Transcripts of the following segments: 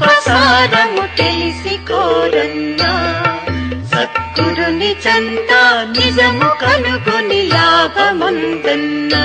ప్రసారము తెలిసి కోరన్నా సత్కురుని చంతా నిజము కనుగొని లాభముందన్నా.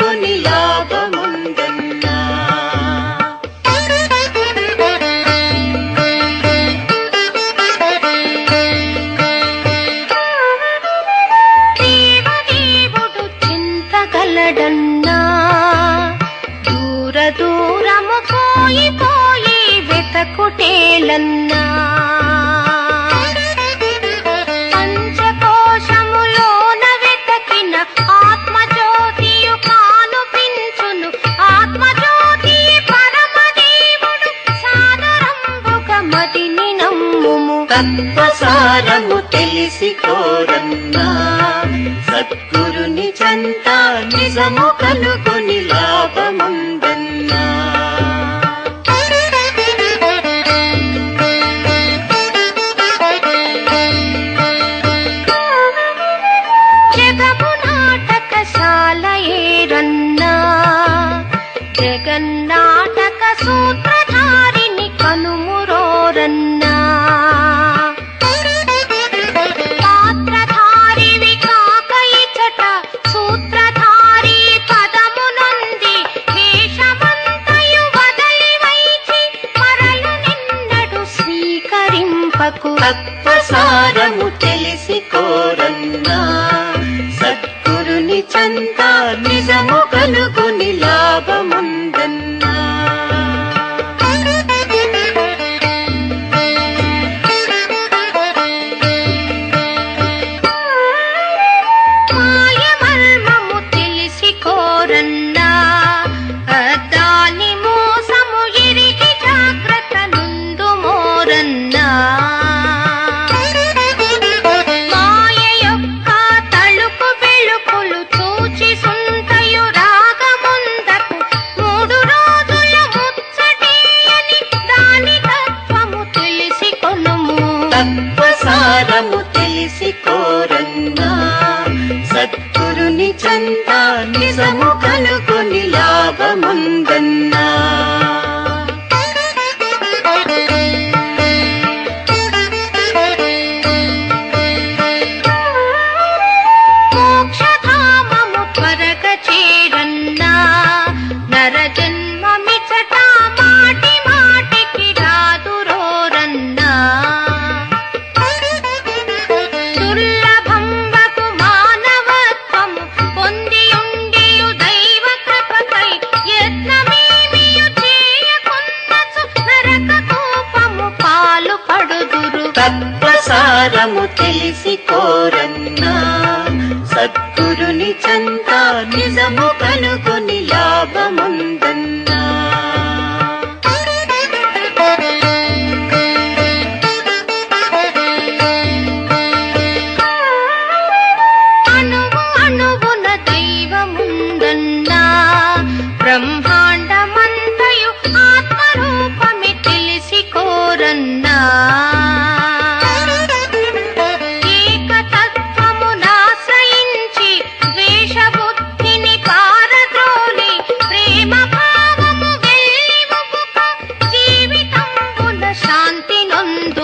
నిజము కనుకొని తత్వసారము తెలిసి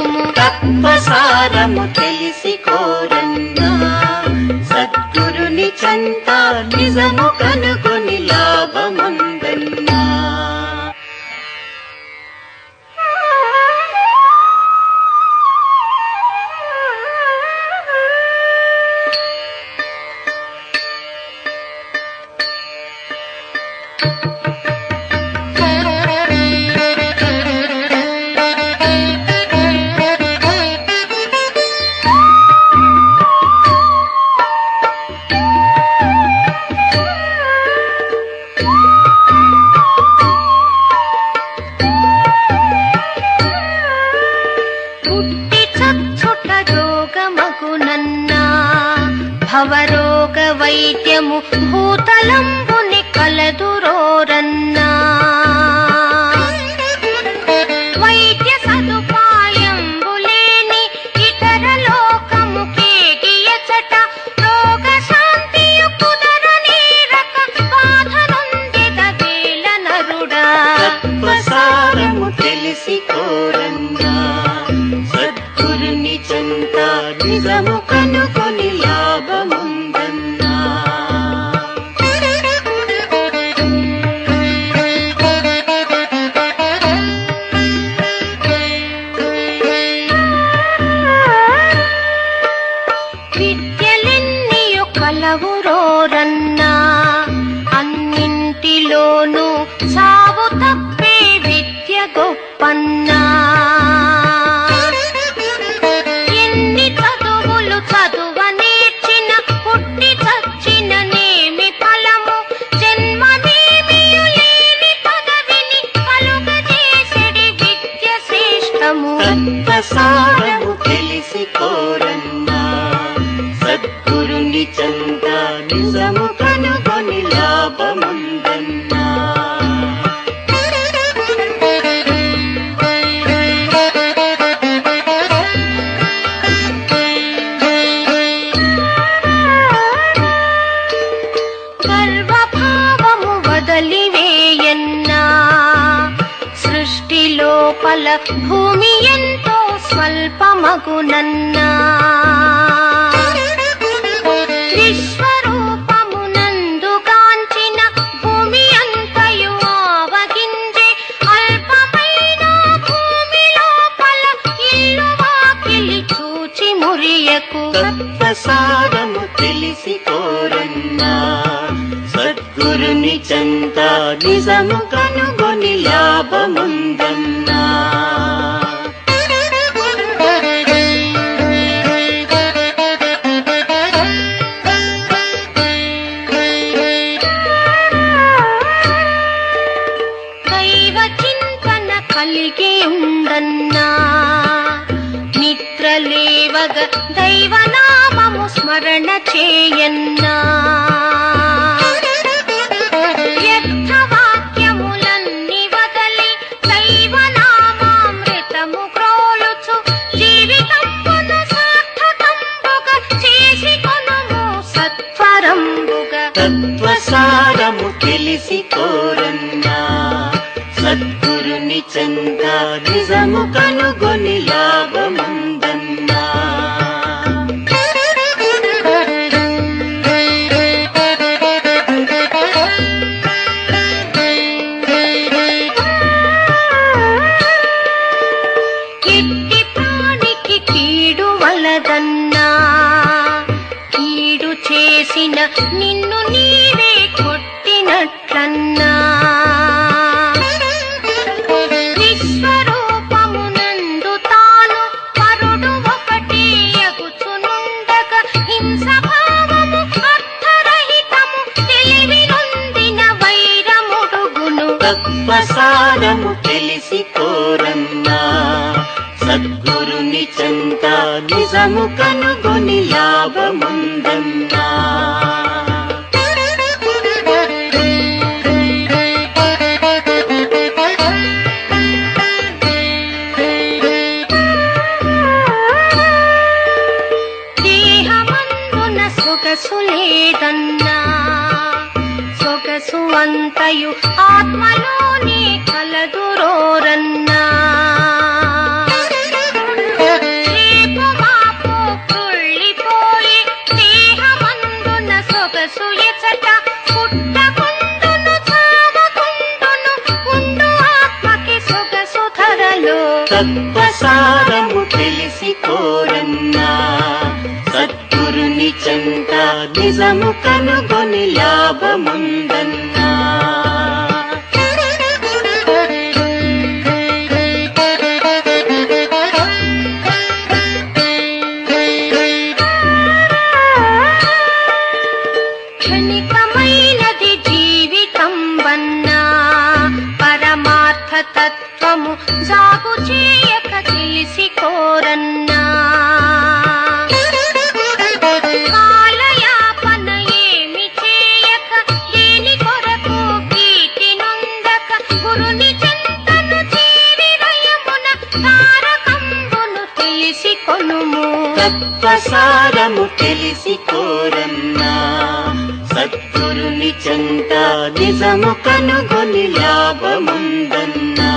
నొందుము తత్వసారము తెలిసి కోరన్నా సద్గురుని చంత నిజము కనుక భవరోగ వైద్యము భూతలంబుని కలదురోరన్నా. వైద్య సదుపాయంబులేని ఇతర లోకము కేగియచట రోగ శాంతియు కుదరనేరక వేల నరుడా. తెలిసి ఇల్లు వాకిలి చూచి మురియకు. తత్వసారము తెలిసి కోరన్నా. సద్గురుని చంత నిజము కనుగొని లాభముందన్నా. తత్వసారము తెలిసి కోరన్నా. సద్గురుని చంత నిజము కనుగొని చేసిన నిన్ను నీవే కొట్టినట్లన్నా. విశ్వరూపమునందు తాను పరుడు ఒకటి ఎగుచునుండగ హింస భావము అర్థరహితము తెలివి నొందిన తత్వసారము తెలిసి కోరన్నా. సద్గురుని చెంత నిజము కనుగొని సారము తెలిసి కోరన్నా సద్గురుని చెంత నిజము కనుగొని లాభముంది. తత్వసారము తెలిసి కోరన్నా. సద్గురుని చెంత నిజము కనుగొని లాభముందన్నా.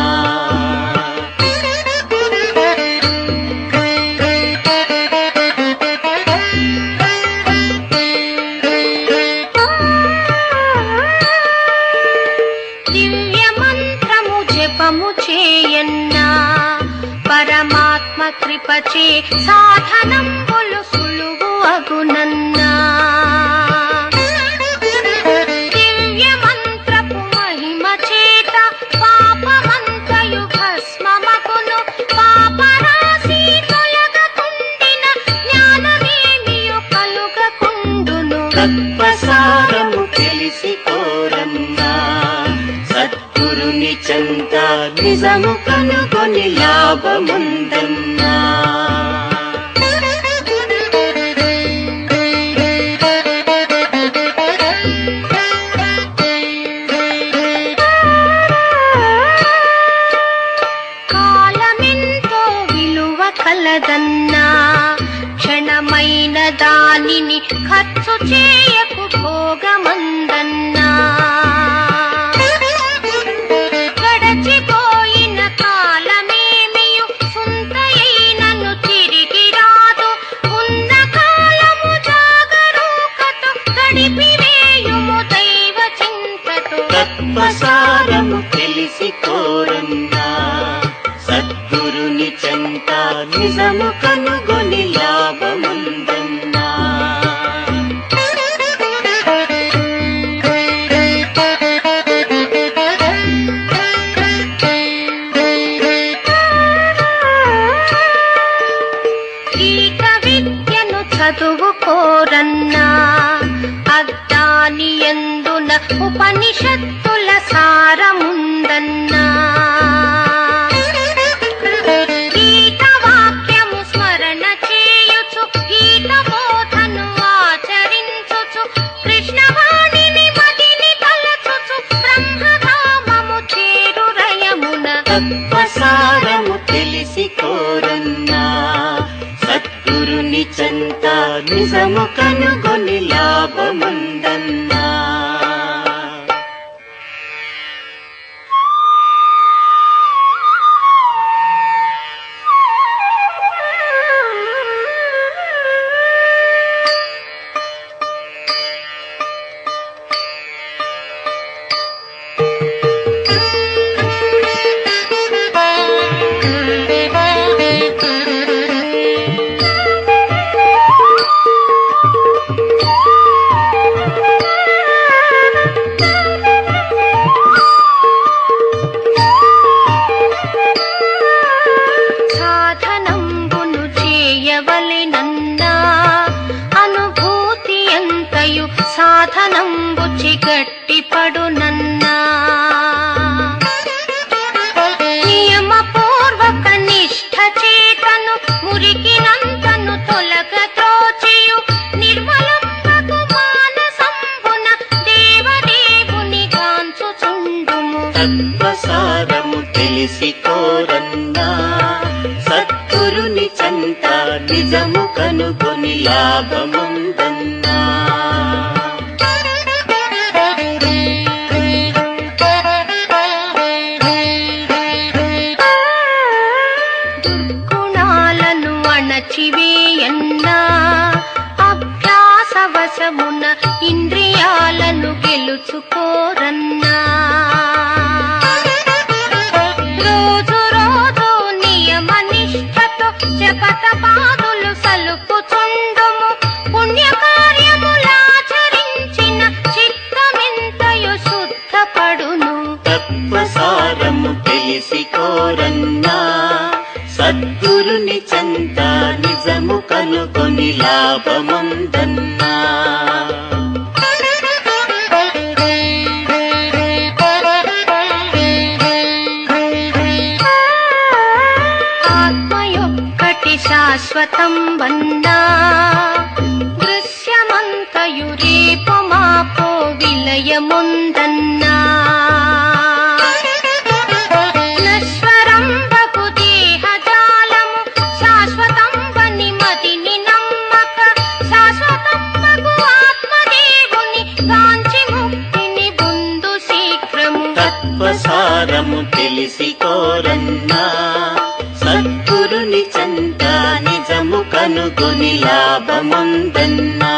దివ్య మంత్రము జపము చేయన్నా కృపచే సాధనంబులు సులువు అగునన్నా. దివ్య మంత్రపు మహిమ చేత పాపమంతయు భస్మమగును. పాపరాశి తొలగకుండిన జ్ఞానమేమియు కలుగకుండును. తత్వసారము తెలిసి కోరన్నా. సద్గురుని చెంత నిజము కనుగొని లాభముందన్నా సారముందన్నా. గీత స్మరణ చేయుచు గీత బోధను ఆచరించుచు కృష్ణవాణిని మదిని తలచుచు బ్రహ్మధామము చేరు తత్వసారము తెలిసి కోరన్నా. సద్గురుని చెంత నిజము కనుగొని లాభముందన్నా love them. గురుని చెంత నిజము కనుకొని లాభమందన్నా. శాశ్వతం వన్ తుని లాభముందన్నా